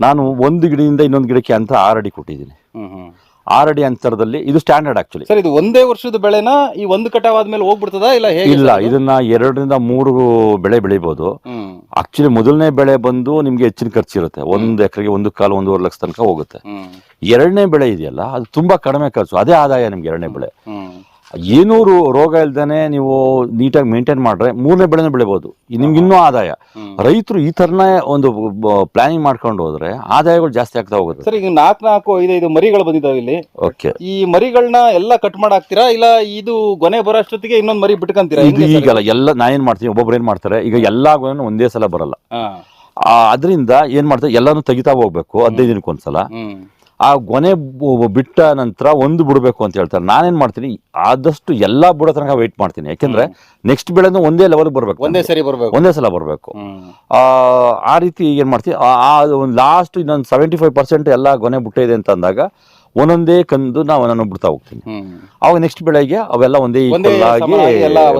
ನಾನು ಒಂದು ಗಿಡದಿಂದ ಇನ್ನೊಂದು ಗಿಡಕ್ಕೆ ಅಂತ ಆರಡಿ ಅಡಿ ಕೊಟ್ಟಿದ್ದೀನಿ. ಆರಡಿ ಹ್ಮ್. ಆರು ಅಡಿ ಅಂತರದಲ್ಲಿ ಇದು ಸ್ಟ್ಯಾಂಡರ್ಡ್ ಆಕ್ಚುಲಿ ಸರ್ ಇದು ಒಂದೇ ವರ್ಷದ ಬೆಳೆನ ಈ ಒಂದು ಕಟಾವ್ ಆದ್ಮೇಲೆ ಹೋಗ್ಬಿಡ್ತದ ಇಲ್ಲ ಹೇಗೆ ಇಲ್ಲ ಇದನ್ನ ಎರಡರಿಂದ ಮೂರು ಬೆಳೆ ಬೆಳಿಬಹುದು ಆಕ್ಚುಲಿ ಮೊದಲನೇ ಬೆಳೆ ಬಂದು ನಿಮ್ಗೆ ಹೆಚ್ಚಿನ ಖರ್ಚಿರುತ್ತೆ ಒಂದು ಎಕರೆಗೆ ಒಂದು ಕಾಲು ಒಂದೂವರೆ ಲಕ್ಷ ತನಕ ಹೋಗುತ್ತೆ. ಎರಡನೇ ಬೆಳೆ ಇದೆಯಲ್ಲ ಅದು ತುಂಬಾ ಕಡಿಮೆ ಖರ್ಚು. ಅದೇ ಆದಾಯ ನಿಮ್ಗೆ ಎರಡನೇ ಬೆಳೆ. ಏನೂ ರೋ- ರೋಗ ಇಲ್ದೇನೆ ನೀವು ನೀಟಾಗಿ ಮೇಂಟೈನ್ ಮಾಡ್ರೆ ಮೂರನೇ ಬೆಳೆನೂ ಬೆಳಿಬೋದು. ನಿಮ್ಗೆ ಇನ್ನೂ ಆದಾಯ. ರೈತರು ಈ ಥರನೇ ಒಂದು ಪ್ಲಾನಿಂಗ್ ಮಾಡ್ಕೊಂಡು ಹೋದ್ರೆ ಆದಾಯಗಳು ಜಾಸ್ತಿ ಆಗ್ತಾ ಹೋಗುತ್ತೆ. ಸರ್ ಈಗ ನಾಲ್ಕು ನಾಲ್ಕು ಐದು ಐದು ಮರಿಗಳು ಬಂದಿದ್ದಾವೆ ಇಲ್ಲಿ. ಓಕೆ. ಈ ಮರಿಗಳನ್ನ ಎಲ್ಲ ಕಟ್ ಮಾಡಾಕ್ತೀರಾ ಇಲ್ಲ ಇದು ಗೊನೆ ಬರೋ ಅಷ್ಟೊತ್ತಿಗೆ ಇನ್ನೊಂದ್ ಮರಿ ಬಿಟ್ಕೊಂತೀರಾ? ಇದು ಈಗಲ್ಲ ಎಲ್ಲ ನಾ ಏನ್ ಮಾಡ್ತೀನಿ ಒಬ್ಬೊಬ್ರು ಏನ್ ಮಾಡ್ತಾರೆ ಈಗ ಎಲ್ಲಾ ಗೊನೆನೂ ಒಂದೇ ಸಲ ಬರಲ್ಲ. ಆ, ಅದರಿಂದ ಏನ್ ಮಾಡ್ತಾರೆ ಎಲ್ಲಾನು ತೆಗಿತಾ ಹೋಗ್ಬೇಕು ಹದಿನೈದು ದಿನಕ್ಕೊಂದ್ಸಲ. ಆ ಗೊನೆ ಬಿಟ್ಟ ನಂತರ ಒಂದು ಬಿಡಬೇಕು ಅಂತ ಹೇಳ್ತಾರೆ. ನಾನೇನು ಮಾಡ್ತೀನಿ? ಆದಷ್ಟು ಎಲ್ಲಾ ಬಿಡೋ ತನಕ ವೆಯ್ಟ್ ಮಾಡ್ತೀನಿ. ಯಾಕೆಂದ್ರೆ ನೆಕ್ಸ್ಟ್ ಬೆಳೆನೂ ಒಂದೇ ಲೆವೆಲ್ ಬರಬೇಕು ಒಂದೇ ಸರಿ ಬರಬೇಕು. ಒಂದೇ ಸಲ ಬರಬೇಕು. ಆ ಆ ರೀತಿ ಏನು ಮಾಡ್ತೀನಿ ಆ ಒಂದು ಲಾಸ್ಟ್ ಇನ್ನೊಂದು ಸೆವೆಂಟಿ ಫೈವ್ ಪರ್ಸೆಂಟ್ ಎಲ್ಲ ಗೊನೆ ಬಿಟ್ಟೆ ಇದೆ ಅಂತ ಅಂದಾಗ ಒಂದೊಂದೇ ಕಂದು ನಾವು ನಾನು ಬಿಡ್ತಾ ಹೋಗ್ತೀನಿ. ಅವಾಗ ನೆಕ್ಸ್ಟ್ ಬೆಳೆಗೆ ಅವೆಲ್ಲ ಒಂದೇ ಆಗಿ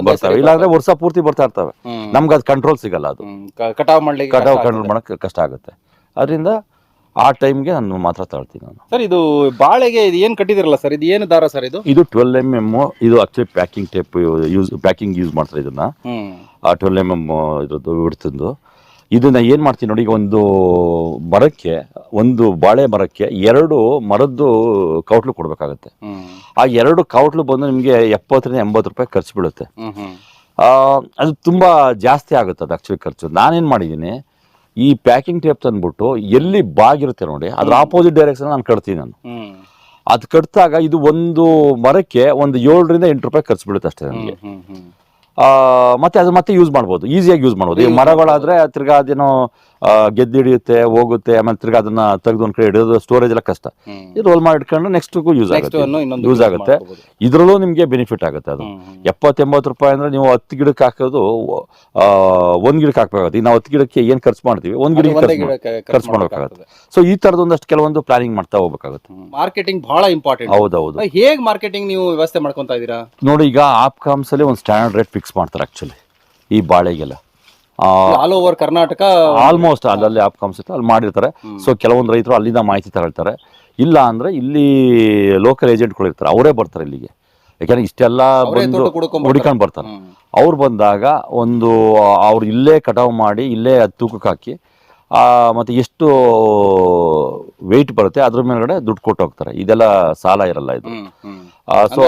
ಬರ್ತವೆ. ಇಲ್ಲಾಂದ್ರೆ ವರ್ಷ ಪೂರ್ತಿ ಬರ್ತಾ ಇರ್ತವೆ. ನಮ್ಗೆ ಅದು ಕಂಟ್ರೋಲ್ ಸಿಗಲ್ಲ ಅದು. ಕಟಾವ್ ಮಾಡ್ಲಿಕ್ಕೆ ಕಟಾವ್ ಕಂಟ್ರೋಲ್ ಮಾಡಕ್ಕೆ ಕಷ್ಟ ಆಗುತ್ತೆ. ಅದರಿಂದ ಆ ಟೈಮ್ಗೆ ನಾನು ಮಾತ್ರ ತಗೊಳ್ತೀನಿ ನಾನು. ಸರ್ ಇದು ಬಾಳೆಗೆ ಇದು ಏನು ಕಟ್ಟಿದಿರಲ್ಲ ಸರ್? ಇದು ಏನು ದಾರ ಸರ್ ಇದು? ಇದು ಟ್ವೆಲ್ ಎಂ ಎಂ ಇದು actually packing tape use packing use ಮಾಡ್ತಾರೆ ಇದನ್ನ. ಆ ಟ್ವೆಲ್ ಎಂ ಎಂ ಇದ್ರದ್ದು ಹಿಡ್ತಿದ್ದು ಇದನ್ನ ಏನು ಮಾಡ್ತೀನಿ ನೋಡಿ ಈಗ ಒಂದು ಮರಕ್ಕೆ ಒಂದು ಬಾಳೆ ಮರಕ್ಕೆ ಎರಡು ಮರದ್ದು ಕೌಟ್ಲು ಕೊಡಬೇಕಾಗತ್ತೆ. ಆ ಎರಡು ಕೌಟ್ಲು ಬಂದು ನಿಮಗೆ ಎಪ್ಪತ್ತರಿಂದ ಎಂಬತ್ತು ರೂಪಾಯಿ ಖರ್ಚು ಬೀಳುತ್ತೆ. ಆ, ಅದು ತುಂಬ ಜಾಸ್ತಿ ಆಗುತ್ತೆ ಅದು ಆ್ಯಕ್ಚುಲಿ ಖರ್ಚು. ನಾನೇನು ಮಾಡಿದ್ದೀನಿ ಈ ಪ್ಯಾಕಿಂಗ್ ಟೇಪ್ ತಂದ್ಬಿಟ್ಟು ಎಲ್ಲಿ ಬಾಗಿರುತ್ತೆ ನೋಡಿ ಅದ್ರ ಆಪೋಸಿಟ್ ಡೈರೆಕ್ಷನ್ ನಾನು ಕಟ್ತೀನಿ ನಾನು. ಅದು ಕಟ್ಟಾಗ ಇದು ಒಂದು ಮರಕ್ಕೆ ಒಂದು ಏಳರಿಂದ ಎಂಟು ರೂಪಾಯಿ ಖರ್ಚು ಬಿಡುತ್ತೆ ಅಷ್ಟೇ ನನಗೆ ಆ, ಮತ್ತೆ ಅದು ಮತ್ತೆ ಯೂಸ್ ಮಾಡ್ಬೋದು ಈಸಿಯಾಗಿ ಯೂಸ್ ಮಾಡ್ಬೋದು. ಈ ಮರಗಳಾದ್ರೆ ತಿರ್ಗಾ ಅದೇನೋ ಆ, ಗೆದ್ದು ಹಿಡಿಯುತ್ತೆ ಹೋಗುತ್ತೆ ಆಮೇಲೆ ತಿರ್ಗಾ ಅದನ್ನ ತೆಗೆದು ಒಂದ್ ಕಡೆ ಹಿಡಿದು ಸ್ಟೋರೇಜ್ ಎಲ್ಲ ಕಷ್ಟ. ಇದು ರೋಲ್ ಮಾಡಿ ಇಟ್ಕೊಂಡು ನೆಕ್ಸ್ಟ್ ಯೂಸ್ ಆಗುತ್ತೆ. ಯೂಸ್ ಆಗುತ್ತೆ. ಇದ್ರಲ್ಲೂ ನಿಮಗೆ ಬೆನಿಫಿಟ್ ಆಗುತ್ತೆ ಅದು. ಎಪ್ಪತ್ತೆಂಬತ್ತು ರೂಪಾಯಿ ಅಂದ್ರೆ ನೀವು ಹತ್ತು ಗಿಡಕ್ಕೆ ಹಾಕೋದು ಒಂದ್ ಗಿಡಕ್ಕೆ ಹಾಕ್ಬೇಕಾಗುತ್ತೆ. ಈಗ ನಾವು ಹತ್ತು ಗಿಡಕ್ಕೆ ಏನ್ ಖರ್ಚು ಮಾಡ್ತೀವಿ? ಒಂದ್ ಗಿಡಕ್ಕೆ ಖರ್ಚು ಮಾಡ್ಬೇಕಾಗುತ್ತೆ. ಸೊ ಈ ತರದ ಒಂದಷ್ಟು ಕೆಲವೊಂದು ಪ್ಲಾನಿಂಗ್ ಮಾಡ್ತಾ ಹೋಗ್ಬೇಕಾಗುತ್ತೆ. ಮಾರ್ಕೆಟಿಂಗ್ ಬಹಳ ಇಂಪಾರ್ಟೆಂಟ್ ಹೌದೌದು. ಹೇಗ್ ಮಾರ್ಕೆಟಿಂಗ್ ನೀವು ವ್ಯವಸ್ಥೆ ಮಾಡ್ಕೊಂತ ಇದೀರಾ ನೋಡಿ ಈಗ ಆಪ್ ಕಾಮ್ಸ್ ಅಲ್ಲಿ ಒಂದು ಸ್ಟ್ಯಾಂಡರ್ಡ್ ರೇಟ್ ಫಿಕ್ಸ್ ಮಾಡ್ತಾರೆ ಆಕ್ಚುಲಿ ಈ ಬಾಳೆಗೆಲ್ಲ. ಆಲ್ ಓವರ್ ಕರ್ನಾಟಕ ಆಲ್ಮೋಸ್ಟ್ ಅಲ್ಲಲ್ಲಿ ಆಪ್ಕಾಮ್ಸ್ ಇತ್ತು ಅಲ್ಲಿ ಮಾಡಿರ್ತಾರೆ. ಸೊ ಕೆಲವೊಂದು ರೈತರು ಅಲ್ಲಿಂದ ಮಾಹಿತಿ ತಗೊಳ್ತಾರೆ ಇಲ್ಲ ಅಂದ್ರೆ ಇಲ್ಲಿ ಲೋಕಲ್ ಏಜೆಂಟ್ಗಳು ಇರ್ತಾರೆ ಅವರೇ ಬರ್ತಾರೆ ಇಲ್ಲಿಗೆ. ಯಾಕಂದ್ರೆ ಇಷ್ಟೆಲ್ಲ ಬಂದು ಹುಡ್ಕೊಂಡು ಬರ್ತಾರೆ. ಅವ್ರು ಬಂದಾಗ ಒಂದು ಅವ್ರು ಇಲ್ಲೇ ಕಟಾವು ಮಾಡಿ ಇಲ್ಲೇ ತೂಕಕ್ಕೆ ಹಾಕಿ ಆ, ಮತ್ತೆ ಎಷ್ಟು ವೆಯ್ಟ್ ಬರುತ್ತೆ ಅದ್ರ ಮೇಲ್ಗಡೆ ದುಡ್ಡು ಕೊಟ್ಟು ಹೋಗ್ತಾರೆ. ಇದೆಲ್ಲ ಸಾಲ ಇರಲ್ಲ ಇದು. ಸೊ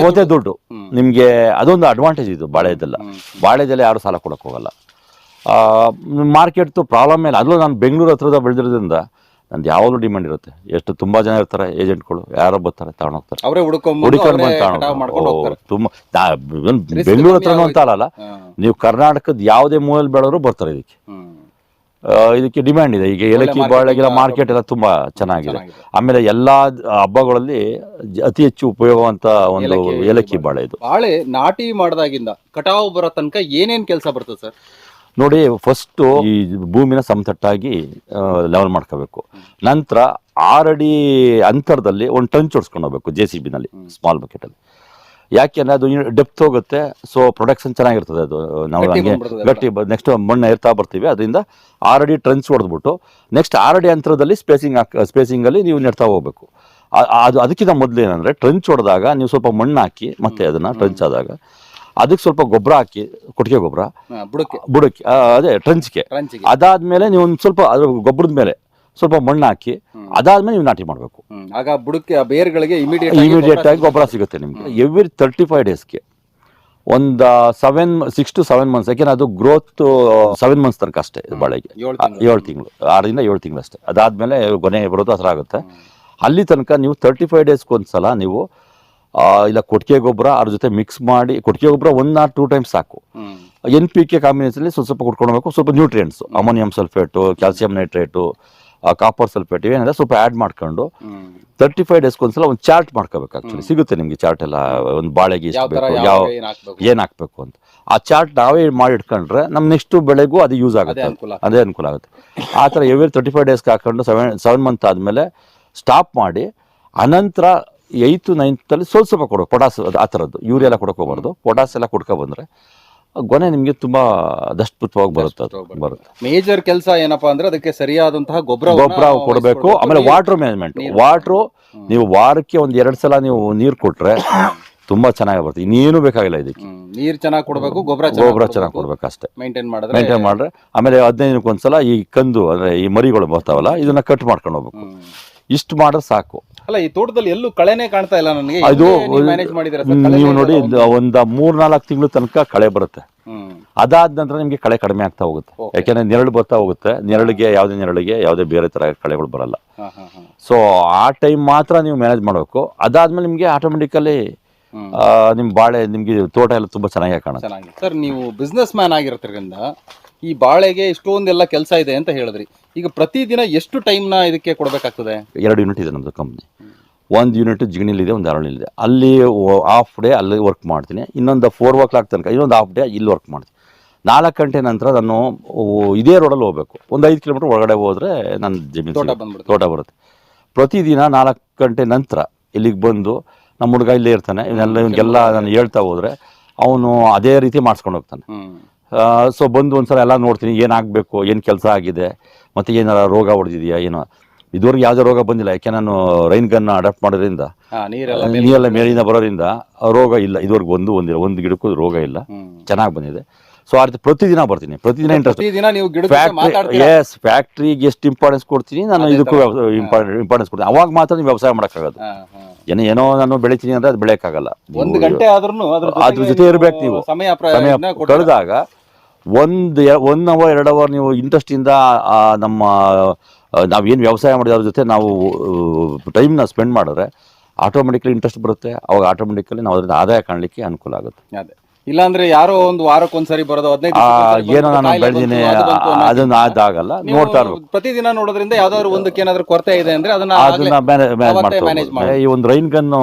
ಅವತ್ತೇ ದುಡ್ಡು. ನಿಮ್ಗೆ ಅದೊಂದು ಅಡ್ವಾಂಟೇಜ್ ಇದು ಬಾಳೆದೆಲ್ಲ. ಬಾಳೆದೆಲ್ಲ ಯಾರು ಸಾಲ ಕೊಡಕ್ ಹೋಗಲ್ಲ. ಮಾರ್ಕೆಟ್ ಪ್ರಾಬ್ಲಮ್ ಇಲ್ಲ. ಅದ್ರೂ ನಾನು ಬೆಂಗಳೂರು ಹತ್ರದ ಬೆಳೆದಿರೋದ್ರಿಂದ ನಂದು ಯಾವಾಗಲೂ ಡಿಮ್ಯಾಂಡ್ ಇರುತ್ತೆ? ಎಷ್ಟು ತುಂಬಾ ಜನ ಇರ್ತಾರೆ ಏಜೆಂಟ್ಗಳು ಯಾರೋ ಬರ್ತಾರೆ ತಗೊಂಡೋಗ್ತಾರೆ ಅವರೇ ಹುಡ್ಕೊಂಡ್ ಹುಡುಕೊಂಡು ಬಂದು ತಗೊಂಡು ಹೋಗ್ತಾರೆ. ತುಂಬ ಬೆಂಗಳೂರು ಹತ್ರನೂ ಅಂತ ಅಲ್ಲ. ನೀವು ಕರ್ನಾಟಕದ ಯಾವುದೇ ಮೂಲೆಯಲ್ಲಿ ಬೆಳೆದ್ರು ಬರ್ತಾರೆ ಇದಕ್ಕೆ. ಇದಕ್ಕೆ ಡಿಮ್ಯಾಂಡ್ ಇದೆ. ಈಗ ಏಲಕ್ಕಿ ಬಾಳೆಗೆಲ್ಲ ಮಾರ್ಕೆಟ್ ಎಲ್ಲ ತುಂಬಾ ಚೆನ್ನಾಗಿದೆ. ಆಮೇಲೆ ಎಲ್ಲಾ ಹಬ್ಬಗಳಲ್ಲಿ ಅತಿ ಹೆಚ್ಚು ಉಪಯೋಗವಂತ ಒಂದು ಏಲಕ್ಕಿ ಏಲಕ್ಕಿ ಬಾಳೆ. ಇದು. ಬಾಳೆ ನಾಟಿ ಮಾಡಿದಾಗಿಂದ ಕಟಾವು ಬರೋ ತನಕ ಏನೇನ್ ಕೆಲಸ ಬರ್ತದೆ ಸರ್? ನೋಡಿ ಫಸ್ಟ್ ಈ ಭೂಮಿನ ಸಮತಟ್ಟಾಗಿ ಲೆವೆಲ್ ಮಾಡ್ಕೋಬೇಕು. ನಂತರ ಆರಡಿ ಅಂತರದಲ್ಲಿ ಒಂದು ಟಂಚ್ ಹೊಡ್ಸ್ಕೊಂಡು ಹೋಗ್ಬೇಕು ಜೆ ಸಿ ಬಿನಲ್ಲಿ ಸ್ಮಾಲ್ ಬಕೆಟಲ್ಲಿ ಯಾಕೆಂದ್ರೆ ಅದು ಡೆಪ್ತ್ ಹೋಗುತ್ತೆ. ಸೊ ಪ್ರೊಡಕ್ಷನ್ ಚೆನ್ನಾಗಿರ್ತದೆ ಅದು. ನಾವು ಹಂಗೆ ಗಟ್ಟಿ ನೆಕ್ಸ್ಟ್ ಮಣ್ಣು ಇರ್ತಾ ಬರ್ತೀವಿ. ಅದರಿಂದ ಆರಡಿ ಟ್ರೆನ್ಸ್ ಹೊಡೆದ್ಬಿಟ್ಟು ನೆಕ್ಸ್ಟ್ ಆರಡಿ ಅಂತರದಲ್ಲಿ ಸ್ಪೇಸಿಂಗ್ ಹಾಕ್ ಸ್ಪೇಸಿಂಗಲ್ಲಿ ನೀವು ನೆಡ್ತಾ ಹೋಗ್ಬೇಕು. ಅದು ಅದಕ್ಕಿಂತ ಮೊದಲು ಏನಂದ್ರೆ ಟ್ರೆಂಚ್ ಹೊಡೆದಾಗ ನೀವು ಸ್ವಲ್ಪ ಮಣ್ಣು ಹಾಕಿ ಮತ್ತೆ ಅದನ್ನ ಟ್ರೆಂಚ್ ಆದಾಗ ಅದಕ್ಕೆ ಸ್ವಲ್ಪ ಗೊಬ್ಬರ ಹಾಕಿ ಕೊಟ್ಟಿಗೆ ಗೊಬ್ಬರ. ಬುಡಕ್ಕೆ. ಬುಡಕ್ಕೆ ಅದೇ ಟ್ರೆಂಚ್ಗೆ ಅದಾದ್ಮೇಲೆ ನೀವು ಒಂದು ಸ್ವಲ್ಪ ಅದ್ರ ಗೊಬ್ಬರದ ಮೇಲೆ ಸ್ವಲ್ಪ ಮಣ್ಣು ಹಾಕಿ ಅದಾದ್ಮೇಲೆ ನೀವು ನಾಟಿ ಮಾಡಬೇಕು. ಆಗ ಬುಡಕ್ಕೆ ಆ ಬೇರ್ಗಳಿಗೆ ಇಮಿಡಿಯೇಟ್ ಇಮಿಡಿಯೇಟ್ ಆಗಿ ಗೊಬ್ಬರ ಸಿಗುತ್ತೆ ನಿಮಗೆ. ಎವ್ರಿ ತರ್ಟಿ ಫೈವ್ ಡೇಸ್ಗೆ ಒಂದು seven six to seven months ಯಾಕೆಂದ್ರೆ ಅದು ಗ್ರೋತ್ ಸೆವೆನ್ ಮಂತ್ಸ್ ತನಕ ಅಷ್ಟೇ ಬಾಳೆಗೆ. ಏಳು ತಿಂಗಳು. ಆರರಿಂದ ಏಳು ತಿಂಗಳು ಅಷ್ಟೇ. ಅದಾದ್ಮೇಲೆ ಗೊನೆ ಬರೋದು ಹತ್ರ ಆಗುತ್ತೆ. ಅಲ್ಲಿ ತನಕ ನೀವು ತರ್ಟಿ ಫೈವ್ ಡೇಸ್ಗೆ ಒಂದ್ಸಲ ನೀವು ಇಲ್ಲ ಕೊಟ್ಟಿಗೆ ಗೊಬ್ಬರ ಅದ್ರ ಜೊತೆ ಮಿಕ್ಸ್ ಮಾಡಿ ಕೊಟ್ಟಿಗೆ ಗೊಬ್ಬರ ಒನ್ ಆರ್ ಟೂ ಟೈಮ್ಸ್ ಸಾಕು. ಎನ್ ಪಿ ಕೆ ಕಾಂಬಿನೇಷನಲ್ಲಿ ಸ್ವಲ್ಪ ಸ್ವಲ್ಪ ಕೊಟ್ಕೊಳ್ಬೇಕು ಸ್ವಲ್ಪ nutrients ammonium sulphate calcium nitrate copper sulphate ಏನಿದೆ ಸ್ವಲ್ಪ ಆ್ಯಡ್ ಮಾಡ್ಕೊಂಡು ತರ್ಟಿ ಫೈವ್ ಡೇಸ್ಗೆ ಒಂದ್ಸಲ ಒಂದು ಚಾರ್ಟ್ ಮಾಡ್ಕೋಬೇಕು ಆ್ಯಕ್ಚುಲಿ ಸಿಗುತ್ತೆ ನಿಮಗೆ ಚಾರ್ಟ್ ಎಲ್ಲ ಒಂದು ಬಾಳೆಗೆ ಎಷ್ಟು ಬೇಕು ಯಾವ ಏನು ಹಾಕ್ಬೇಕು? ಅಂತ. ಆ ಚಾರ್ಟ್ ನಾವೇ ಮಾಡಿ ಇಟ್ಕೊಂಡ್ರೆ ನಮ್ಮ ನೆಕ್ಸ್ಟ್ ಬೆಳೆಗೂ ಅದು ಯೂಸ್ ಆಗುತ್ತೆ. ಅದೇ ಅನುಕೂಲ ಆಗುತ್ತೆ. ಆ ಥರ ಎವ್ರಿ ತರ್ಟಿ ಫೈವ್ ಡೇಸ್ಗೆ ಹಾಕೊಂಡು ಸೆವೆನ್ ಸೆವೆನ್ ಮಂತ್ ಆದಮೇಲೆ ಸ್ಟಾಪ್ ಮಾಡಿ ಅನಂತರ ಏಯ್ತು ನೈನ್ತಲ್ಲಿ ಸ್ವಲ್ಪ ಸ್ವಲ್ಪ ಕೊಡೋ ಪೊಟಾಸ್ ಆ ಥರದ್ದು ಯೂರಿಯಾ ಎಲ್ಲ ಕೊಡ್ಕೊಬಾರ್ದು ಪೊಟಾಸ್ ಎಲ್ಲ ಕೊಡ್ಕೊ ಬಂದ್ರೆ ಗೊನೆ ನಿಮಗೆ ತುಂಬಾ ದಷ್ಟಪುಷ್ಟವಾಗಿ ಬರುತ್ತೆ ಅದು ಬರುತ್ತೆ. ಮೇಜರ್ ಕೆಲಸ ಏನಪ್ಪಾ ಅಂದ್ರೆ ಅದಕ್ಕೆ ಸರಿಯಾದಂತಹ ಗೊಬ್ಬರ ಗೊಬ್ಬರ ಕೊಡಬೇಕು ಆಮೇಲೆ ವಾಟರ್ ಮ್ಯಾನೇಜ್ಮೆಂಟ್ ವಾಟ್ರು ನೀವು ವಾರಕ್ಕೆ ಒಂದ್ ಎರಡ್ ಸಲ ನೀವು ನೀರು ಕೊಟ್ರೆ ತುಂಬಾ ಚೆನ್ನಾಗಿ ಬರುತ್ತೆ. ಇನ್ನೇನು ಬೇಕಾಗಿಲ್ಲ ಇದಕ್ಕೆ. ನೀರ್ ಚೆನ್ನಾಗಿ ಕೊಡಬೇಕು ಗೊಬ್ಬರ ಗೊಬ್ಬರ ಚೆನ್ನಾಗಿ ಕೊಡ್ಬೇಕು ಅಷ್ಟೇ. ಮೇಂಟೈನ್ ಮಾಡಿದ್ರೆ ಮೇಂಟೈನ್ ಮಾಡ್ರೆ ಆಮೇಲೆ ಹದಿನೈದು ದಿನಕ್ಕೊಂದ್ಸಲ ಈ ಕಂದು ಅಂದ್ರೆ ಈ ಮರಿಗಳು ಬರ್ತಾವಲ್ಲ ಇದನ್ನ ಕಟ್ ಮಾಡ್ಕೊಂಡು ಹೋಗ್ಬೇಕು. ಇಷ್ಟು ಮಾಡ್ರೆ ಸಾಕು. ಅಲ್ಲ ಈ ತೋಟದಲ್ಲಿ ಎಲ್ಲೂ ಕಳೆನೇ ಕಾಣ್ತಾ ಇಲ್ಲ ನನಗೆ. ಅದು ಮ್ಯಾನೇಜ್ ಮಾಡಿದ್ರೆ ನೀವು ನೋಡಿ ಒಂದು ಒಂದ್ ಮೂರ್ ನಾಲ್ಕು ತಿಂಗಳು ತನಕ ಕಳೆ ಬರುತ್ತೆ. ಅದಾದ ನಂತರ ನಿಮ್ಗೆ ಕಳೆ ಕಡಿಮೆ ಆಗ್ತಾ ಹೋಗುತ್ತೆ. ಯಾಕೆಂದ್ರೆ ನೆರಳು ಬರ್ತಾ ಹೋಗುತ್ತೆ. ನೆರಳಿಗೆ ಯಾವುದೇ ನೆರಳಿಗೆ ಯಾವುದೇ ಬೇರೆ ತರ ಕಳೆಗಳು ಬರಲ್ಲ. ಸೊ ಆ ಟೈಮ್ ಮಾತ್ರ ನೀವು ಮ್ಯಾನೇಜ್ ಮಾಡಬೇಕು. ಅದಾದ್ಮೇಲೆ ನಿಮಗೆ ಆಟೋಮೆಟಿಕಲಿ ನಿಮ್ ಬಾಳೆ ನಿಮ್ಗೆ ತೋಟ ಎಲ್ಲ ತುಂಬಾ ಚೆನ್ನಾಗಿ ಕಾಣುತ್ತೆ. ಸರ್ ನೀವು ಬಿಸ್ನೆಸ್ ಮ್ಯಾನ್ ಆಗಿರೋದ್ರಿಂದ ಈ ಬಾಳೆಗೆ ಇಷ್ಟೊಂದೆಲ್ಲ ಕೆಲಸ ಇದೆ ಅಂತ ಹೇಳಿದ್ರಿ. ಈಗ ಪ್ರತಿದಿನ ಎಷ್ಟು ಟೈಮ್ನ ಇದಕ್ಕೆ ಕೊಡಬೇಕಾಗ್ತದೆ? ಎರಡು ಯೂನಿಟ್ ಇದೆ ನಮ್ಮದು ಕಂಪ್ನಿ ಒಂದು ಯೂನಿಟ್ ಜಿಗಣಿಲಿದೆ ಒಂದು ಅರಳಿದೆ ಅಲ್ಲಿ ಹಾಫ್ ಡೇ ಅಲ್ಲಿ ವರ್ಕ್ ಮಾಡ್ತೀನಿ. ಇನ್ನೊಂದು ಫೋರ್ ಓ ಕ್ಲಾಕ್ ತನಕ ಇನ್ನೊಂದು ಹಾಫ್ ಡೇ ಇಲ್ಲಿ ವರ್ಕ್ ಮಾಡ್ತೀನಿ. ನಾಲ್ಕು ಗಂಟೆ ನಂತರ ನಾನು ಇದೇ ರೋಡಲ್ಲಿ ಹೋಗ್ಬೇಕು. ಒಂದು ಐದು ಕಿಲೋಮೀಟರ್ ಒಳಗಡೆ ಹೋದರೆ ನನ್ನ ಜಮೀನು ತೋಟ. ಬಂದ್ಬಿಡುತ್ತೆ. ತೋಟ ಬರುತ್ತೆ. ಪ್ರತಿದಿನ ನಾಲ್ಕು ಗಂಟೆ ನಂತರ ಇಲ್ಲಿಗೆ ಬಂದು ನಮ್ಮ ಹುಡುಗ ಇಲ್ಲೇ ಇರ್ತಾನೆ. ಇವನ್ನೆಲ್ಲ ಇವನಿಗೆಲ್ಲ ನಾನು ಹೇಳ್ತಾ ಹೋದರೆ ಅವನು ಅದೇ ರೀತಿ ಮಾಡಿಸ್ಕೊಂಡು ಹೋಗ್ತಾನೆ. ಸೊ ಬಂದು ಒಂದ್ಸಲ ಎಲ್ಲ ನೋಡ್ತೀನಿ ಏನಾಗಬೇಕು ಏನು ಕೆಲಸ ಆಗಿದೆ ಮತ್ತು ಏನಾರ ರೋಗ ಹೊಡೆದಿದೆಯಾ ಏನೋ. ಇದುವರೆಗೆ ಯಾವುದೇ ರೋಗ ಬಂದಿಲ್ಲ ಯಾಕೆ ನಾನು ರೈನ್ ಗನ್ನ ಅಡಾಪ್ಟ್ ಮಾಡೋದ್ರಿಂದ ನೀರೆಲ್ಲ ಮೇಲೆ- ನೀರೆಲ್ಲ ಮೇಲಿಂದ ಬರೋದ್ರಿಂದ ರೋಗ ಇಲ್ಲ ಇದುವರೆಗೆ ಒಂದು ಒಂದಿಲ್ಲ ಒಂದು ಗಿಡಕ್ಕೂ ರೋಗ ಇಲ್ಲ. ಚೆನ್ನಾಗಿ ಬಂದಿದೆ. ಸೊ ಆ ರೀತಿ ಪ್ರತಿದಿನ ಬರ್ತೀನಿ ಪ್ರತಿದಿನ ಇಂಟ್ರೆಸ್ಟ್ ಎಸ್ ಫ್ಯಾಕ್ಟ್ರಿಗೆ ಎಷ್ಟು ಇಂಪಾರ್ಟೆನ್ಸ್ ಕೊಡ್ತೀನಿ ನಾನು ಇದಕ್ಕೂ. ಇಂಪಾರ್ಟೆನ್ಸ್ ಕೊಡ್ತೀನಿ. ಅವಾಗ ಮಾತ್ರ ನೀವು ವ್ಯವಸಾಯ ಮಾಡೋಕ್ಕಾಗೋದು. ಏನೋ ಏನೋ ನಾನು ಬೆಳಿತೀನಿ ಅಂದ್ರೆ ಅದು ಬೆಳೆಯೋಕ್ಕಾಗಲ್ಲ. ಒಂದು ಗಂಟೆ ಆದ್ರೂ ಅದ್ರ ಜೊತೆ ಇರಬೇಕು ನೀವು. ಸಮಯ ಕಳೆದಾಗ ಒಂದು ಒನ್ ಅವರ್ ಎರಡು ಅವರ್ ನೀವು ಇಂಟ್ರೆಸ್ಟಿಂದ ನಮ್ಮ ನಾವೇನು ವ್ಯವಸಾಯ ಮಾಡಿದ ಅದ್ರ ಜೊತೆ ನಾವು ಟೈಮ್ನ ಸ್ಪೆಂಡ್ ಮಾಡಿದ್ರೆ ಆಟೋಮೆಟಿಕ್ಲಿ ಇಂಟ್ರೆಸ್ಟ್ ಬರುತ್ತೆ. ಅವಾಗ ಆಟೋಮೆಟಿಕಲಿ ನಾವು ಅದರಿಂದ ಆದಾಯ ಕಾಣಲಿಕ್ಕೆ ಅನುಕೂಲ ಆಗುತ್ತೆ. ಅದೇ. ಇಲ್ಲಾಂದ್ರೆ ಯಾರೋ ಒಂದು ವಾರಕ್ಕೆ ಒಂದ್ಸರಿ ಬರೋದು ಹದಿನೈದು ಏನೋ ನಾನು ಬೆಳೆದಿನಿ ಅದನ್ನ ಅದಾಗಲ್ಲ ನೋಡ್ತಾ ಇರ್ಬೇಕು. ಪ್ರತಿದಿನ ನೋಡೋದ್ರಿಂದ ಯಾವ್ದಾದ್ರು ಒಂದಕ್ಕೆ ಏನಾದ್ರು ಕೊರತೆ ಇದೆ ಅಂದ್ರೆ ಅದನ್ನ ಅದನ್ನ ಮ್ಯಾನೇಜ್ ಈ ಒಂದು ರೈನ್ ಗನ್ನು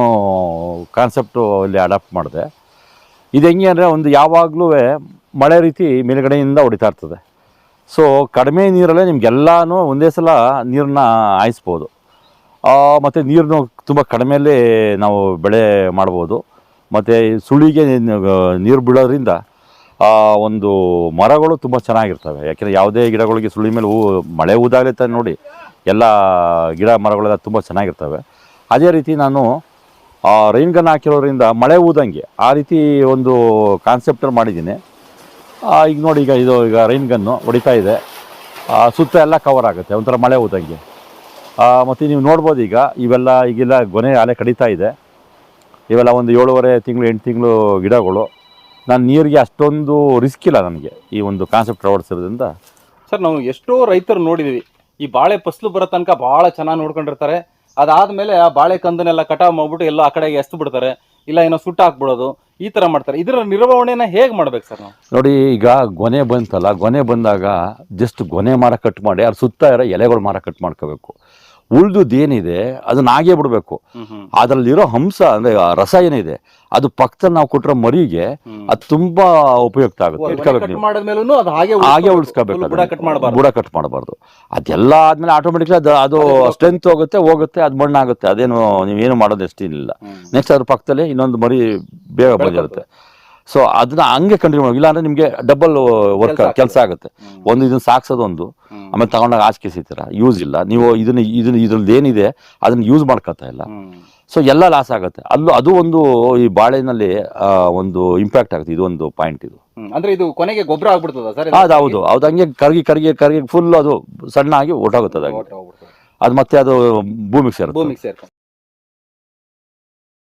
ಕಾನ್ಸೆಪ್ಟು ಇಲ್ಲಿ ಅಡಾಪ್ಟ್ ಮಾಡಿದೆ. ಇದು ಹೆಂಗೆ ಅಂದರೆ ಒಂದು ಯಾವಾಗಲೂ ಮಳೆ ರೀತಿ ಮೇಲುಗಡೆಯಿಂದ ಹೊಡಿತಾ ಇರ್ತದೆ. ಸೊ ಕಡಿಮೆ ನೀರಲ್ಲೇ ನಿಮಗೆಲ್ಲನೂ ಒಂದೇ ಸಲ ನೀರನ್ನ ಹಾಯಿಸ್ಬೋದು. ಮತ್ತು ನೀರನ್ನು ತುಂಬ ಕಡಿಮೆಯಲ್ಲಿ ನಾವು ಬೆಳೆ ಮಾಡ್ಬೋದು. ಮತ್ತು ಸುಳಿಗೆ ನೀರು ಬಿಡೋದ್ರಿಂದ ಒಂದು ಮರಗಳು ತುಂಬ ಚೆನ್ನಾಗಿರ್ತವೆ. ಯಾಕೆಂದರೆ ಯಾವುದೇ ಗಿಡಗಳಿಗೆ ಸುಳಿ ಮೇಲೆ ಹೂ, ಮಳೆ ಊದಾಗಲಿತ್ತ ನೋಡಿ, ಎಲ್ಲ ಗಿಡ ಮರಗಳೆಲ್ಲ ತುಂಬ ಚೆನ್ನಾಗಿರ್ತವೆ. ಅದೇ ರೀತಿ ನಾನು ರೈನ್ ಹಾಕಿರೋದ್ರಿಂದ ಮಳೆ ಊದಂಗೆ ಆ ರೀತಿ ಒಂದು ಕಾನ್ಸೆಪ್ಟಲ್ಲಿ ಮಾಡಿದ್ದೀನಿ. ಈಗ ನೋಡಿ, ಈಗ ಇದು, ಈಗ ರೈನ್ ಗನ್ನು ಹೊಡಿತಾ ಇದೆ. ಸುತ್ತ ಎಲ್ಲ ಕವರ್ ಆಗುತ್ತೆ. ಒಂಥರ ಮಳೆ ಹೋದಂಗೆ. ಮತ್ತು ನೀವು ನೋಡ್ಬೋದು ಈಗ, ಇವೆಲ್ಲ ಈಗೆಲ್ಲ ಗೊನೆ ಅಲೆ ಕಡಿತಾ ಇದೆ. ಇವೆಲ್ಲ ಒಂದು ಏಳುವರೆ ತಿಂಗಳು, ಎಂಟು ತಿಂಗಳು ಗಿಡಗಳು. ನಾನು ನೀರಿಗೆ ಅಷ್ಟೊಂದು ರಿಸ್ಕ್ ಇಲ್ಲ ನನಗೆ ಈ ಒಂದು ಕಾನ್ಸೆಪ್ಟ್ ಅಳವಡಿಸಿರೋದ್ರಿಂದ ಸರ್, ನಾವು ಎಷ್ಟೋ ರೈತರು ನೋಡಿದ್ದೀವಿ ಈ ಬಾಳೆ ಫಸಲು ಬರೋ ತನಕ ಭಾಳ ಚೆನ್ನಾಗಿ ನೋಡ್ಕೊಂಡಿರ್ತಾರೆ. ಅದಾದಮೇಲೆ ಆ ಬಾಳೆ ಕಂದನೆಲ್ಲ ಕಟಾವು ಮಾಡ್ಬಿಟ್ಟು ಎಲ್ಲ ಆ ಕಡೆಗೆ ಎಸ್ತು ಬಿಡ್ತಾರೆ. ಇಲ್ಲ, ಏನೋ ಸುಟ್ಟು ಹಾಕ್ಬಿಡೋದು ಈ ತರ ಮಾಡ್ತಾರೆ. ಇದರ ನಿರ್ವಹಣೆನ ಹೇಗೆ ಮಾಡ್ಬೇಕು ಸರ್ ನೋಡಿ, ಈಗ ಗೊನೆ ಬಂತಲ್ಲ, ಗೊನೆ ಬಂದಾಗ ಜಸ್ಟ್ ಗೊನೆ ಮಾರ ಕಟ್ ಮಾಡಿ ಅದ್ರ ಸುತ್ತ ಇರೋ ಎಲೆಗಳು ಮಾರ ಕಟ್ ಮಾಡ್ಕೋಬೇಕು. ಉಳ್ದುದು ಏನಿದೆ ಅದನ್ನ ಹಾಗೆ ಬಿಡಬೇಕು. ಅದರಲ್ಲಿರೋ ಹಂಸ ಅಂದ್ರೆ ರಸ ಏನಿದೆ ಅದು ಪಕ್ಕದಲ್ಲಿ ನಾವು ಕೊಟ್ಟಿರೋ ಮರಿಗೆ ಅದು ತುಂಬಾ ಉಪಯುಕ್ತ ಆಗುತ್ತೆ. ಇಟ್ಕೋಬೇಕು ನೀವು. ಹಾಗೆ ಉಳಿಸ್ಕೋಬೇಕು. ಉಳಿಸ್ಕೋಬೇಕು ಬುಡ ಕಟ್ ಮಾಡಬಾರ್ದು. ಬುಡ ಕಟ್ ಮಾಡಬಾರ್ದು. ಅದೆಲ್ಲ ಆದ್ಮೇಲೆ ಆಟೋಮೆಟಿಕ್ಲಿ ಅದು ಅದು ಸ್ಟ್ರೆಂತ್ ಹೋಗುತ್ತೆ. ಹೋಗುತ್ತೆ ಅದು ಮಣ್ಣಾಗುತ್ತೆ. ಅದೇನು ನೀವೇನು ಮಾಡೋದು ಎಷ್ಟಿಲ್ಲ ನೆಕ್ಸ್ಟ್ ಅದ್ರ ಪಕ್ಕದಲ್ಲಿ ಇನ್ನೊಂದು ಮರಿ ಬೇಗ ಬಂದಿರುತ್ತೆ ಸೊ ಅದನ್ನ ಹಂಗೆ ಕಂಟಿನ್ಯೂ ಮಾಡಿ. ಇಲ್ಲಾಂದ್ರೆ ನಿಮಗೆ ಡಬಲ್ ವರ್ಕ್ ಕೆಲ್ಸ ಆಗುತ್ತೆ. ಒಂದು ಇದನ್ನ ಸಾಕ್ಸೋದು ಒಂದು. ಆಮೇಲೆ ತಗೊಂಡಾಗ ಆಚೆ ಸಿಗ್ತೀರಾ ಯೂಸ್ ಇಲ್ಲ. ನೀವು ಇದನ್ನ ಇದನ್ನ ಇದ್ರದ್ದು ಏನಿದೆ ಅದನ್ನ ಯೂಸ್ ಮಾಡ್ಕೊತಾ ಇಲ್ಲ. ಸೊ ಎಲ್ಲ ಲಾಸ್ ಆಗುತ್ತೆ. ಅಲ್ಲೂ ಅದು ಒಂದು ಈ ಬಾಳೆನಲ್ಲಿ ಒಂದು ಇಂಪ್ಯಾಕ್ಟ್ ಆಗುತ್ತೆ. ಇದು ಒಂದು ಪಾಯಿಂಟ್ ಇದು. ಅಂದ್ರೆ ಇದು ಕೊನೆಗೆ ಗೊಬ್ಬರ ಆಗ್ಬಿಡ್ತದ ಸರ್? ಅದು ಹೌದು. ಹೌದು ಹಂಗೆ ಕರಗಿ ಕರಗಿ ಕರಗಿ ಫುಲ್ ಅದು ಸಣ್ಣ ಆಗಿ ಒಟ್ಟಾಗುತ್ತೆ ಅದು ಅದು ಮತ್ತೆ ಅದು ಭೂಮಿಗೆ ಸೇರುತ್ತೆ. ಭೂಮಿಗೆ ಸೇರ್ಕೊಂಡು